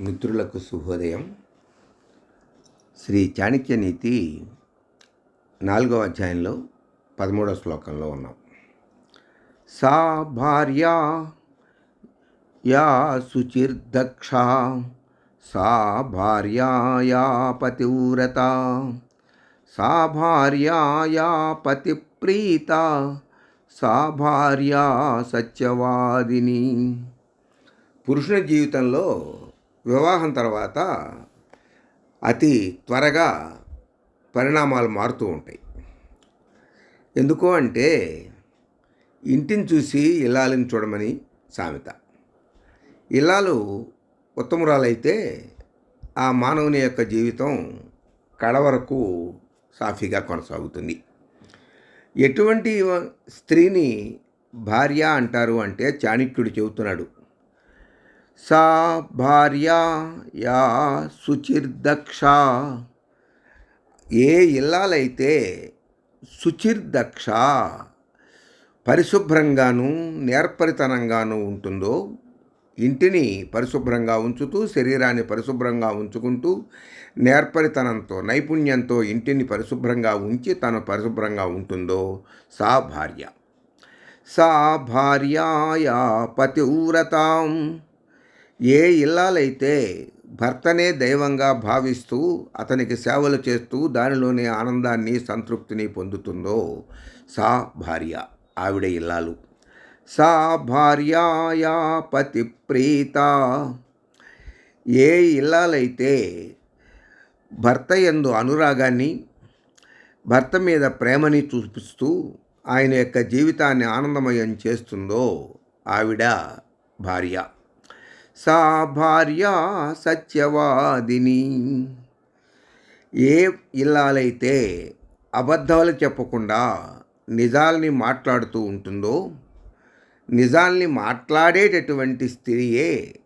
మిత్రులకు శుభోదయం. శ్రీ చాణక్య నీతి నాలుగవ అధ్యాయంలో పదమూడవ శ్లోకంలో ఉన్నాం. సా భార్య యా శుచిర్దక్ష సా భార్య యా పతివ్రత సా భార్య యా పతిప్రీత సా భార్య సత్యవాదిని. పురుషుని జీవితంలో వివాహం తర్వాత అతి త్వరగా పరిణామాలు మారుతూ ఉంటాయి. ఎందుకు అంటే ఇంటిని చూసి ఇల్లాలని చూడమని సామెత. ఇల్లాలు ఉత్తమురాలైతే ఆ మానవుని యొక్క జీవితం కడవరకు సాఫీగా కొనసాగుతుంది. ఎటువంటి స్త్రీని భార్య అంటారు అంటే చాణక్యుడు చెబుతున్నాడు. సా భార్య యా శుచిర్దక్ష ఏ ఇల్లాలైతే శుచిర్దక్ష పరిశుభ్రంగాను నేర్పరితనంగాను ఉంటుందో ఇంటిని పరిశుభ్రంగా ఉంచుతూ శరీరాన్ని పరిశుభ్రంగా ఉంచుకుంటూ నేర్పరితనంతో నైపుణ్యంతో ఇంటిని పరిశుభ్రంగా ఉంచి తను పరిశుభ్రంగా ఉంటుందో సా భార్య. సా భార్యాయా పతివ్రతాం. ఏ ఇల్లాలైతే భర్తనే దైవంగా భావిస్తూ అతనికి సేవలు చేస్తూ దానిలోని ఆనందాన్ని సంతృప్తిని పొందుతుందో సా భార్య ఆవిడ ఇల్లాలు. సా భార్యాయా పతి ప్రీత ఏ ఇల్లాలైతే భర్త ఎందు అనురాగాన్ని భర్త మీద ప్రేమని చూపిస్తూ ఆయన యొక్క జీవితాన్ని ఆనందమయం చేస్తుందో ఆవిడ భార్య. సా భార్య సత్యవాదిని. ఏ ఇల్లాలైతే అబద్ధాలు చెప్పకుండా నిజాల్ని మాట్లాడుతూ ఉంటుందో నిజాల్ని మాట్లాడేటటువంటి స్త్రీయే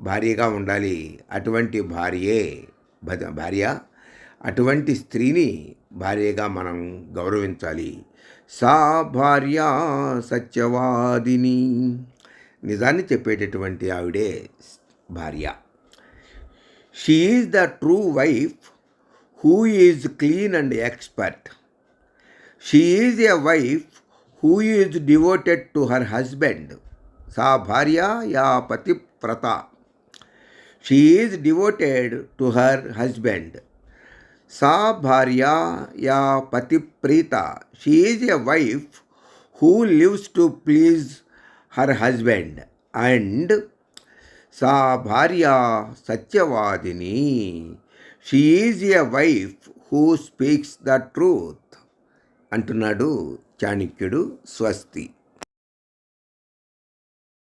భార్యగా ఉండాలి. అటువంటి భార్యే భార్య అటువంటి స్త్రీని భార్యగా మనం గౌరవించాలి. సా భార్య సత్యవాదిని. నిజాన్ని చెప్పేటటువంటి ఆవిడే భార్య. She is the true wife who is clean and expert she is a wife who is devoted to her husband సా భార్య యా పతివ్రత she is devoted to her husband సా భార్య యా పతిప్రీత she is a wife who lives to please her husband and సా భార్య Satyavadini. She is a wife who speaks the truth అంటున్నాడు చాణక్యుడు స్వస్తి.